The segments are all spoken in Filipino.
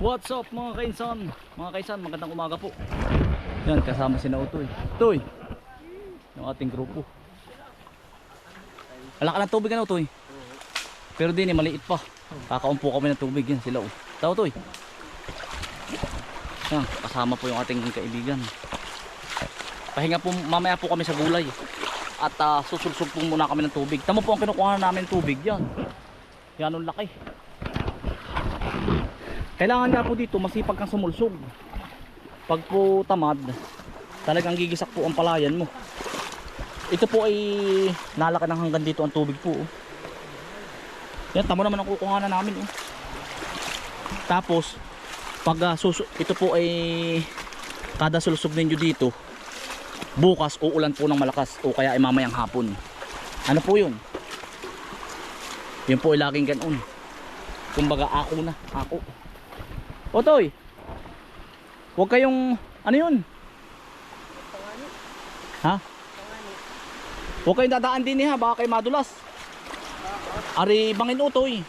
What's up mga kainsan? Mga kainsan, magandang umaga po. Yan, kasama si Nautoy. Toy! Yung ating grupo. Wala ka ng tubig ano, Toy? Pero din eh, maliit pa. Kakaumpo kami ng tubig yan sila. Oh. Tao, Toy. Yan, kasama po yung ating kaibigan. Pahinga po, mamaya po kami sa gulay. At uh, susulsog po muna kami ng tubig. Tamo po ang kinukuha namin tubig yan. Yan ang laki. Kailangan nga po dito masipag kang sumulsog. Pag po tamad, talagang gigisak po ang palayan mo. Ito po ay nalaki ng hanggang dito ang tubig po. oh. Yan, tamo naman ang kukuha na namin. Oh. Tapos, pag susu- ito po ay kada sulusog ninyo dito, bukas uulan po ng malakas o kaya ay mamayang hapon. Ano po yun? Yun po ay laging ganon. Kumbaga ako na, ako. Otoy. Huwag kayong ano yun? Ha? Huwag kayong dadaan din ha, baka kayo madulas. Ari bangin utoy.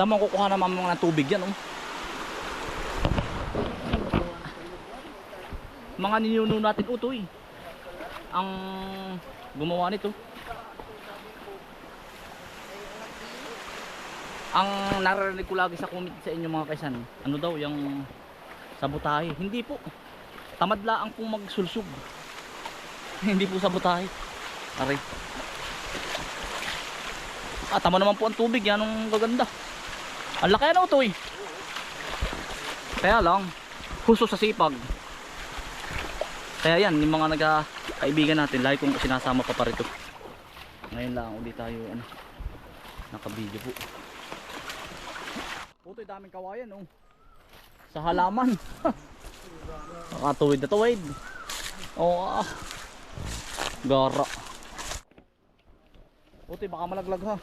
Tama kukuha na mamang ng tubig yan oh. Mga ninuno natin utoy. Ang gumawa nito. Ang naririnig ko lagi sa comment sa inyo mga kaisan, ano daw yung sabotahe. Hindi po. Tamad laang pong magsulsug. Hindi po sabotahe. Aray. Ah, tama naman po ang tubig. Yan ang gaganda. Ang laki ano ito eh. Kaya lang, huso sa sipag. Kaya yan, yung mga nagkaibigan natin, lagi kong sinasama pa pa rito. Ngayon lang ulit tayo, ano, nakabidyo po. Puto, daming kawayan, oh. Sa halaman. Nakatuwid na tuwid. Oo, ah. Gara. Puto, baka malaglag ha.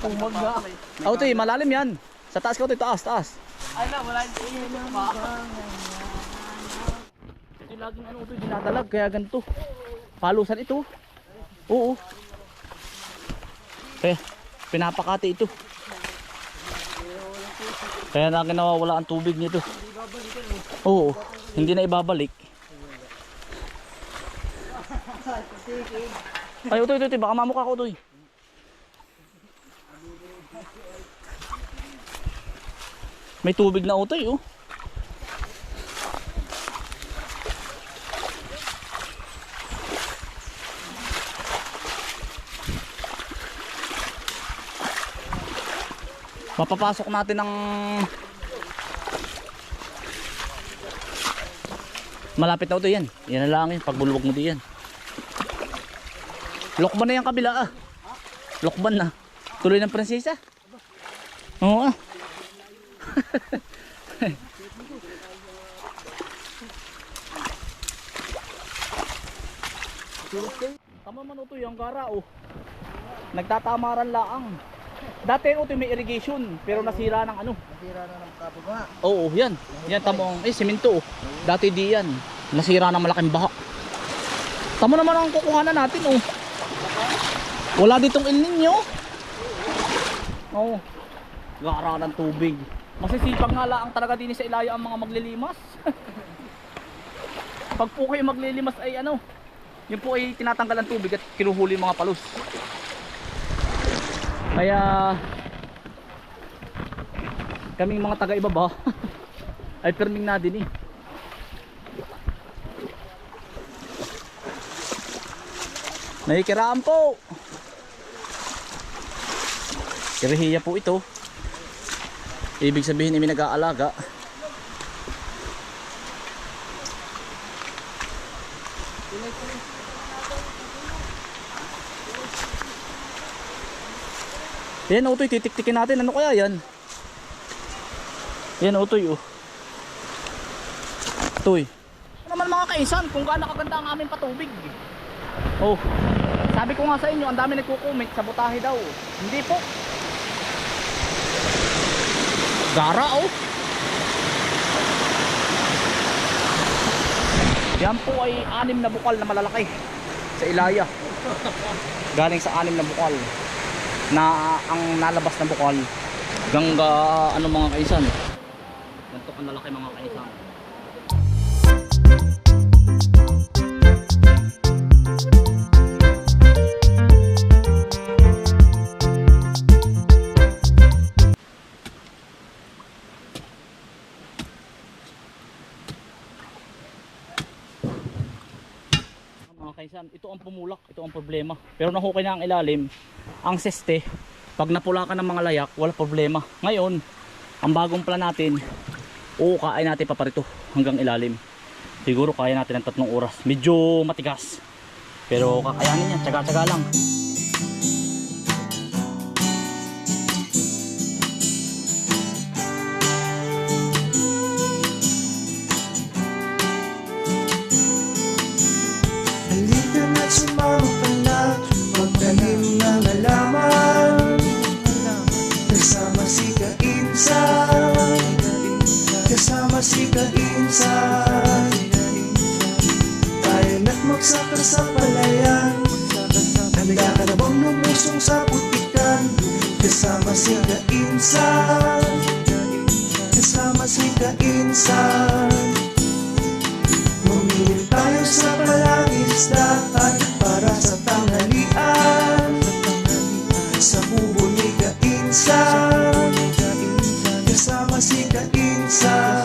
Tumag na. Oh, Utoy, malalim yan. Sa taas ka, Utoy, taas, taas. Ano, wala yung. Ito laging ano ito, dinadalag, kaya ganito. Palusan ito. Oo. Kaya, pinapakati ito. Kaya na nawawala ang tubig nito. Oo, hindi na ibabalik. Ay, ito, ito, ito, baka mamukha ko ito. May tubig na utoy, oh. Mapapasok natin ng Malapit na ito yan. Yan na lang yun. Pagbulwag mo diyan. Lokban na yung kabila ah. Lokban na. Tuloy ng prinsesa. Oo ah. Tama man ito yung gara oh. Nagtatamaran laang. Dati ito may irrigation pero nasira ng ano. Nasira na ng kababa. Oo, yan. Yan tamong eh semento. oh. Dati di yan. Nasira ng malaking baha. Tamo naman ang kukuhanan natin oh. Wala ditong El Nino. Oo. Gara ng tubig. Masisipag nga lang talaga din sa ilaya ang mga maglilimas. Pag po kayo maglilimas ay ano, yun po ay tinatanggal ang tubig at kinuhuli yung mga palos. Kaya kaming mga taga ibaba ay perming na din eh. Nakikiraan po. Kirihiya po ito. Ibig sabihin may nag-aalaga. Yan utoy, titiktikin natin. Ano kaya yan? Yan utoy oh. Utoy. Ano naman mga kaisan kung gaano kaganda ang aming patubig. Oh. Sabi ko nga sa inyo, ang dami nagko-comment sa butahe daw. Hindi po. Gara oh. Yan po ay anim na bukal na malalaki sa Ilaya. Galing sa anim na bukal na ang nalabas na bukal gangga ano mga kaisan. Ganito ang lalaki mga kaisan. mga kaisan, ito ang pumulak, ito ang problema. Pero nahukay na ang ilalim, ang seste, pag napula ka ng mga layak, wala problema. Ngayon, ang bagong plan natin, uukain natin paparito hanggang ilalim. Siguro kaya natin ng tatlong oras. Medyo matigas. Pero kakayanin yan, tsaga-tsaga lang. Si Kainsan Tayo na't magsaka sa palayan Handa ka na bang lumusong sa putikan Kasama si Kainsan Kasama si Kainsan Mamili tayo sa palangisdaan Para sa tanghalian Sa kubo ni Kainsan Kasama si Kainsan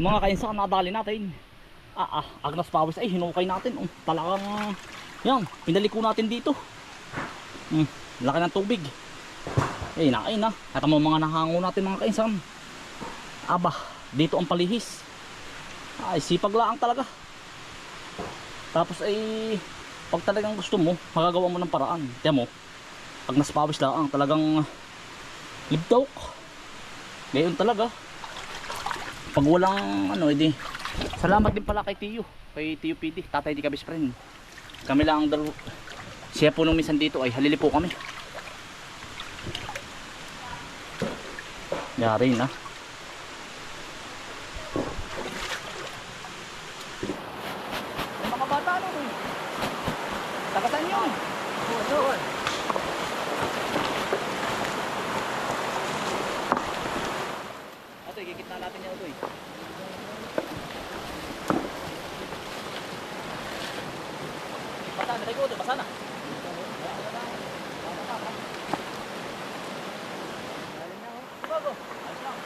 Mga kainsan, nadali natin. Ah, ah, Agnes Pawis ay hinukay natin. Oh, talagang, yan, pinaliko natin dito. Hmm, laki ng tubig. Eh, nakain na. At ang mga nahango natin mga kainsan. Aba, dito ang palihis. Ay, sipag lang talaga. Tapos ay, pag talagang gusto mo, magagawa mo ng paraan. Tiyan mo, pag naspawis lang, talagang libdok. Ngayon talaga. Pag walang ano, edi. Salamat din pala kay Tiyo. Kay Tiyo PD, tatay di ka best friend. Kami lang ang dalawa. Siya po nung minsan dito ay halili po kami. Yari na. Mga bata ano eh. Tagasan yun. Doon. Ito, ikikita natin yung ito eh. Basa na tayo basa na. Bago. Ayos lang.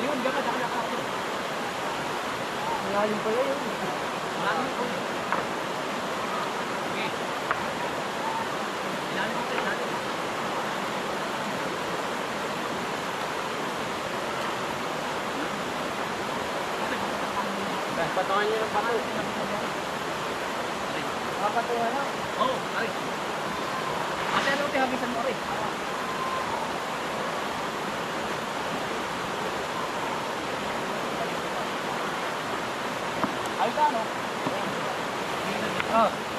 Yun, ganda na nakakit. Malalim pala yun. Malalim po. Okay. Ilalim po, ilalim. Patungan nyo ng pato. Papatungan na. Oo, oh, ay. Ate, ano ito hagisan mo rin? Ay, ka, no? Oh.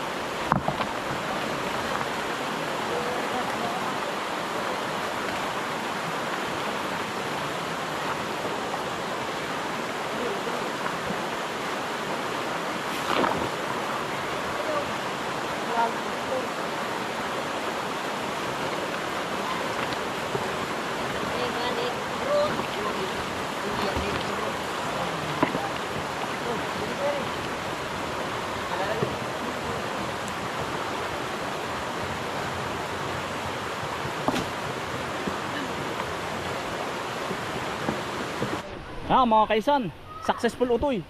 Ah, mga kaisan, Successful utoy.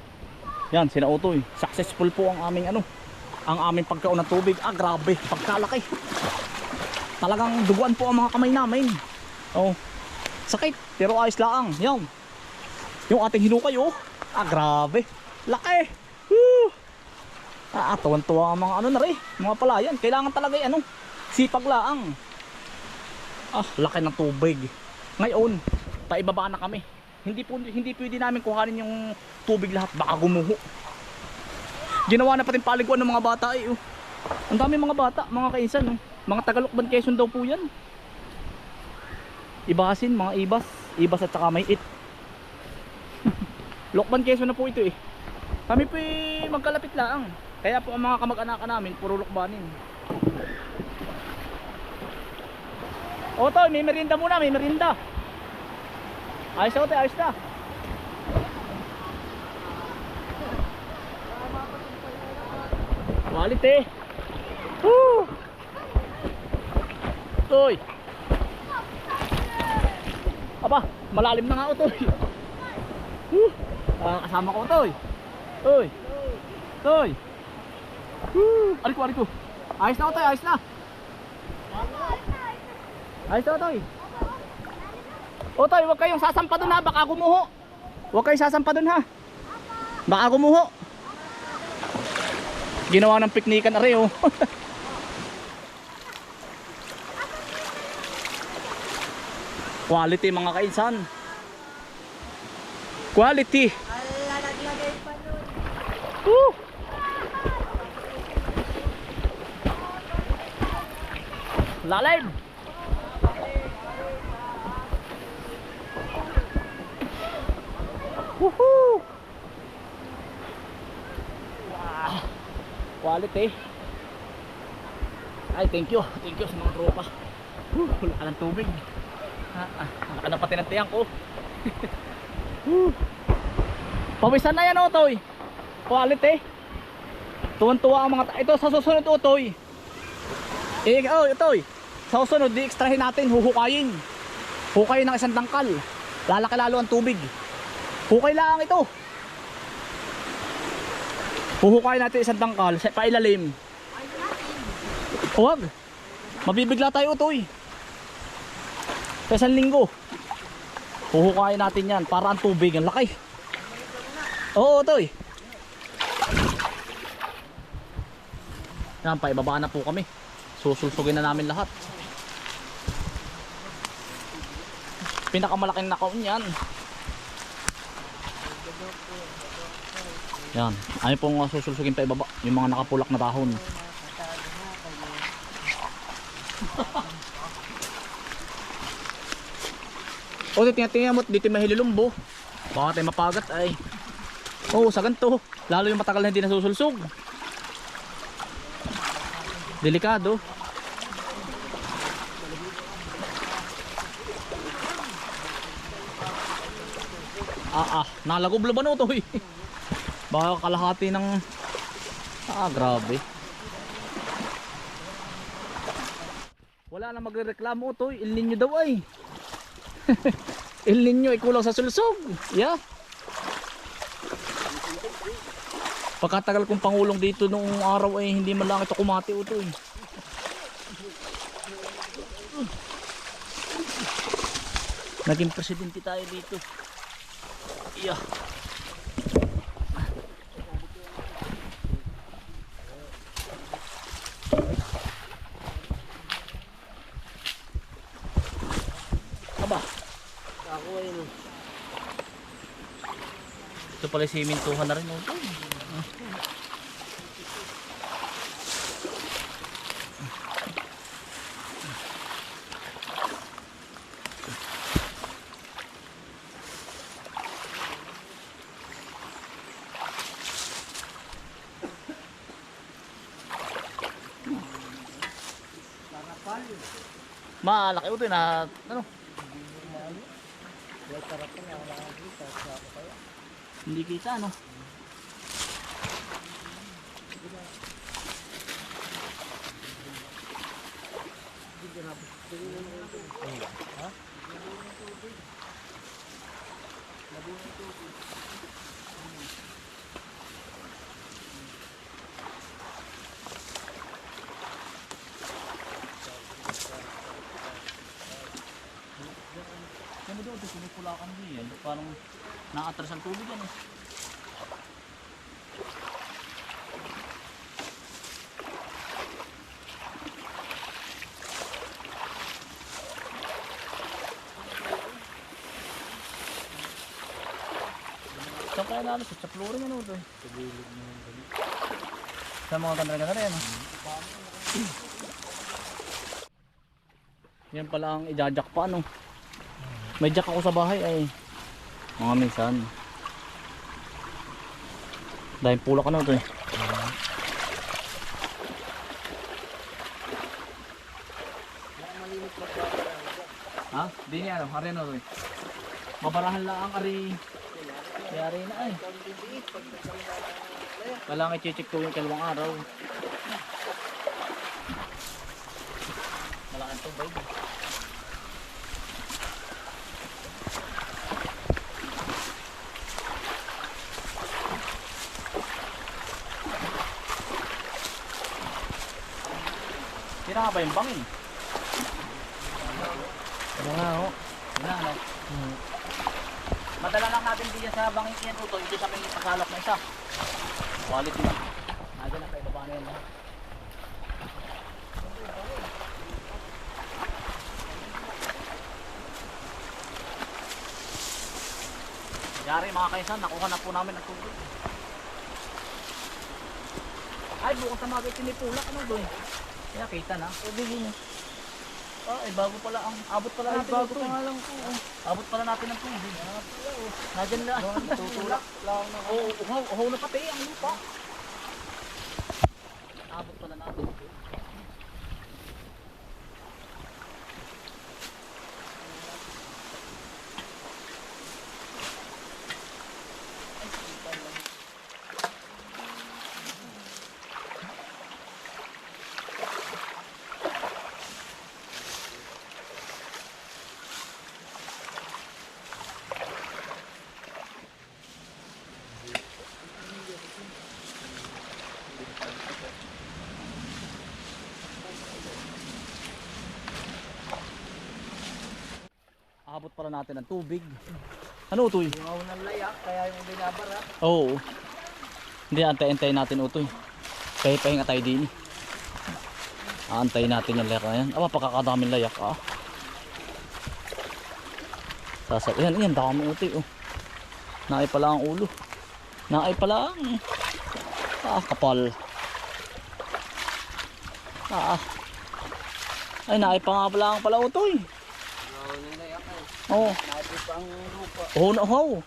Yan, sina utoy. Successful po ang aming ano, ang aming pagkaon ng tubig. Ah, grabe, pagkalaki. Talagang duguan po ang mga kamay namin. Oh. Sakit, pero ayos lang. Yan. Yung ating hinukay oh. Ah, grabe. Laki. Woo! Ah, tuwan-tuwa ang mga ano na rin, mga palayan. Kailangan talaga eh, ano, sipag laang. Ah, laki ng tubig. Ngayon, paibaba na kami. Hindi po hindi pwede namin kuhanin yung tubig lahat, baka gumuho. Ginawa na pati paliguan ng mga bata eh. Oh. Ang dami mga bata, mga kainsan, oh. mga Tagalokban Quezon daw po 'yan. Ibasin, mga ibas, ibas at saka may it. Lokban Quezon na po ito eh. Kami po eh, magkalapit lang. Kaya po ang mga kamag-anak namin, puro lokbanin. O to, may merinda muna, may merinda. Ayos na, Otoy, ayos na. Quality. Woo! Toy. Aba, malalim na nga Otoy. Woo! Ah, kasama ko Otoy. Toy. Toy. Woo! Ariko, ariko. Ayos na Otoy, ayos na. Ayos na Otoy. Otoy, huwag kayong sasampa dun ha, baka gumuho. Huwag kayong sasampa dun ha. Baka gumuho. Ginawa ng piknikan na rin oh. Quality mga kainsan. Quality. Woo! Lalim. Woohoo! Wow! Quality. Ay, thank you. Thank you sa mga tropa. Woo! Wala ka ng tubig. Ah, ah, ka na pati ng tiyang ko. Pawisan na yan, Otoy. Quality. Tuwan-tuwa ang mga Ito sa susunod, Otoy. Eh, oh, Otoy. Sa susunod, di-extrahin natin, huhukayin. Hukayin ng isang tangkal. Lalaki lalo ang tubig. Hukay lang ito. Huhukayin natin isang tangkal sa pailalim. Huwag. Mabibigla tayo, Otoy. Sa isang linggo. Huhukayin natin yan para ang tubig ang laki. Oo, Otoy. Yan, paibaba na po kami. Susulsugin na namin lahat. Pinakamalaking nakaon yan. Yan. Ano pong uh, pa ibaba? Yung mga nakapulak na dahon. o, tingnan mo, dito may hilulumbo. Baka tayo mapagat ay. Oo, sa ganito. Lalo yung matagal na hindi nasusulsog. Delikado. Ah, ah, nalagoblo ba no to eh? Baka kalahati ng Ah, grabe. Wala na magrereklamo to, Il Nino daw ay. Il Nino ay kulang sa sulsog. Yeah. Pagkatagal kong pangulong dito noong araw ay hindi man lang ito kumati ito eh. Naging presidente tayo dito. Yeah. Ito pala simintuhan na rin. Oh. Malaki ito na ano? Hindi kita ano. Ha? Ano daw ito, pinupulakan din yan. Parang naatras ang tubig yan eh. Saan kaya nalos? Sa flooring ano ito eh. Sa mga ganda-ganda na yan. Yan pala ang ijajak pa ano. May jack ako sa bahay ay. Mga minsan. Dahil pula ka na ito eh. Ha? Di niya ano, hari ano ito eh. Mabarahan lang ang ari. Yari na ay. Kailangan i-check ko yung kalawang araw. Malaking tubig. Tira nga ba yung bangin? Ano nga ho? Wala no? Madala lang natin diyan sa bangin yan uto, ito sa may pasalok na isa. Quality na. Nandiyan na kayo baba na yan lahat. Yari mga kaisan, nakuha na po namin ang tubig. Ay, bukas na mga tinipulak ano doon. Kaya kita na. Tubig yun. Ah, eh bago pala ang abot pala Ay, natin bago pa eh. nga lang po. oh. Abot pala natin ng tubig. Nadyan na. Tutulak lang na. Oo, uhaw na pati ang lupa. Abot pala natin. Pala natin ng tubig. Ano utoy? Yung ng layak, kaya yung binabara. Oo. Hindi, antay-antay natin utoy. Kaya pahinga tayo din. Aantayin natin yung layak na yan. Aba, pagkakadaming layak ah. Sasa, yan, yan, dami utoy oh. Naay pala ang ulo. Naay pala ang... Ah, kapal. Ah. Ay, naay pa nga pala ang pala utoy. Oo, ng layak eh. Oo. Natin pa ang lupa. Oh, oh.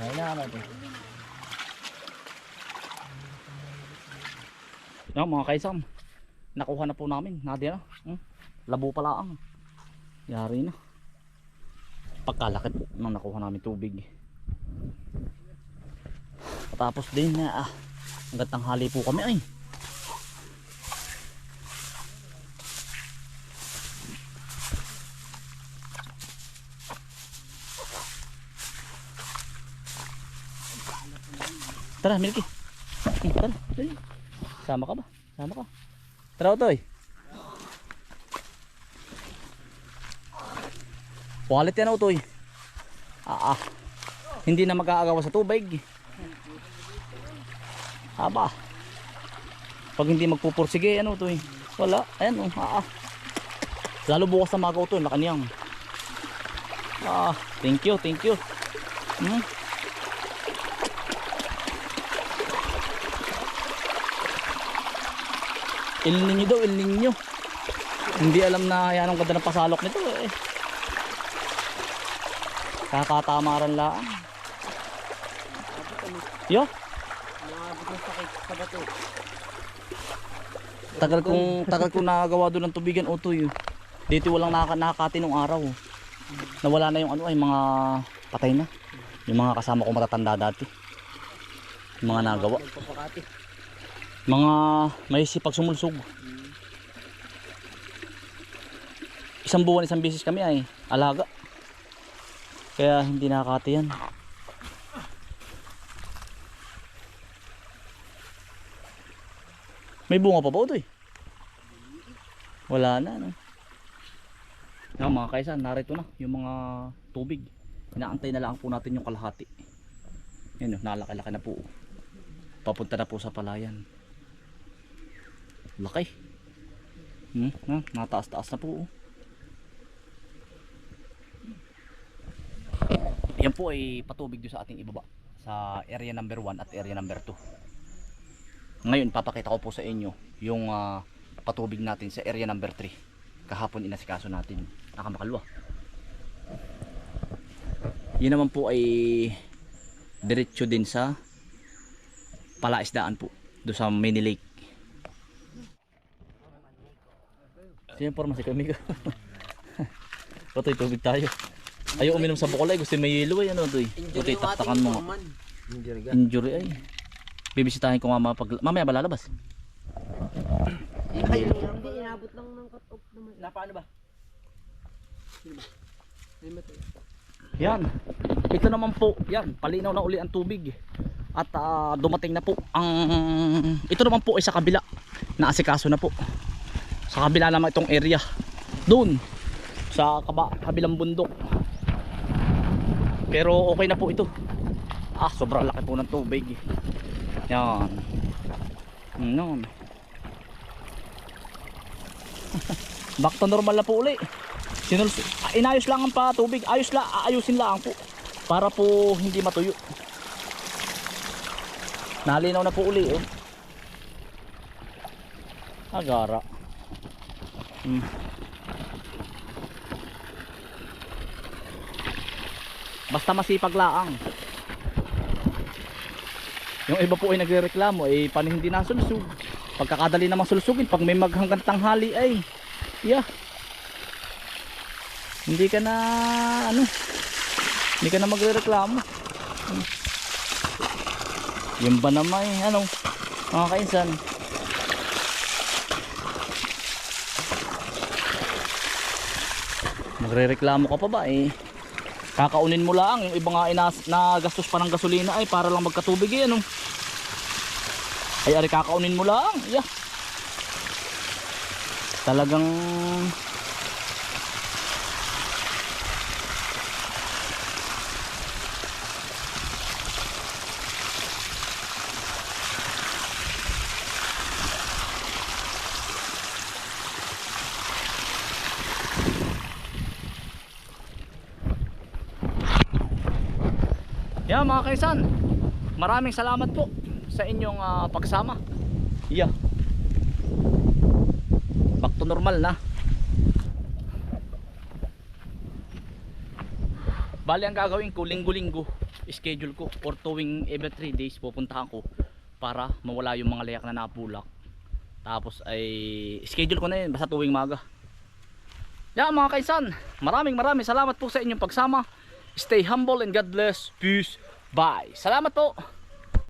Ay na natin. Yan mga kaisam. Nakuha na po namin. Nadia na. Hmm? Labo pala ang. Yari na. Pagkalaki po nang nakuha namin tubig. Tapos din na ah. Hanggang tanghali po kami ay. Tara, Milky. Hmm, Tara, dali. Sama ka ba? Sama ka. Tara, Otoy. Wallet yan, Otoy. Ah, ah. Hindi na mag-aagawa sa tubig. Aba. Pag hindi magpupursige, ano, Otoy. Wala. Ayan, oh. Ah, ah. Lalo bukas na mga Otoy, lakaniyang. Ah, thank you, thank you. Hmm. El Niño daw, El Niño. Hindi alam na yan ang ganda ng pasalok nito eh. Kakatamaran lang. Yo, Nakabot ng sa bato. tagal kong tagal kong nagagawa doon ng tubigan utoy. Dito walang nakaka nakakati nung araw. Nawala na yung ano ay mga patay na. Yung mga kasama ko matatanda dati. Yung mga nagawa. Mga may sipag sumulsog. Isang buwan, isang beses kami ay alaga. Kaya hindi nakakati yan. May bunga pa ba ito eh? Wala na, no? Yan mga kaisan, narito na yung mga tubig. Inaantay na lang po natin yung kalahati. Yan, oh, nalaki-laki na po. Papunta na po sa palayan. Laki. Hmm, ha, nataas-taas na po. oh. Yan po ay patubig doon sa ating ibaba sa area number 1 at area number 2. Ngayon papakita ko po sa inyo yung ah, patubig natin sa area number 3. Kahapon inasikaso natin. Nakamakalwa. Yun naman po ay diretso din sa palaisdaan po doon sa mini lake. Sino porma si Kamigo? Patoy tubig tayo. Ayaw uminom sa bukolay, gusto may yelo ay ano doy. Patoy taktakan mo. Injury ka. Injury ay. Bibisitahin ko nga mapag... Mamaya ba lalabas? Ay, hindi. Inabot lang ng cut-off naman. Na paano ba? Yan. Ito naman po, yan, palinaw na uli ang tubig. At ah, dumating na po ang ito naman po ay sa kabila. Naasikaso na po. Sa kabila naman itong area. Doon sa kaba, kabilang bundok. Pero okay na po ito. Ah, sobrang laki po ng tubig. Yan. Yan. Back to normal na po uli. Sinuls ah, inayos lang ang patubig. Ayos la, aayusin lang po para po hindi matuyo. Nalinaw na po uli oh. Agara. Hmm. Basta masipag laang. Yung iba po ay nagrereklamo ay paano hindi. Pagkakadali namang sulsugin pag may maghanggang tanghali ay yeah hindi ka na ano hindi ka na magrereklamo Hmm. yun ba naman eh, ano mga kainsan magrereklamo ka pa ba eh? Kakaunin mo lang. Yung iba nga inas, na gastos pa ng gasolina ay para lang magkatubig eh ano? Ay ari kakaunin mo lang. Yeah. Talagang Yeah mga kaisan, maraming salamat po sa inyong ah, pagsama. Yeah. Back to normal na. Bali ang gagawin ko linggo-linggo schedule ko or tuwing every 3 days pupuntahan ko para mawala yung mga layak na napulak. Tapos ay schedule ko na yun basta tuwing maga. Yeah mga kaisan, maraming maraming salamat po sa inyong pagsama. Stay humble and God bless. Peace. Bye. Salamat po.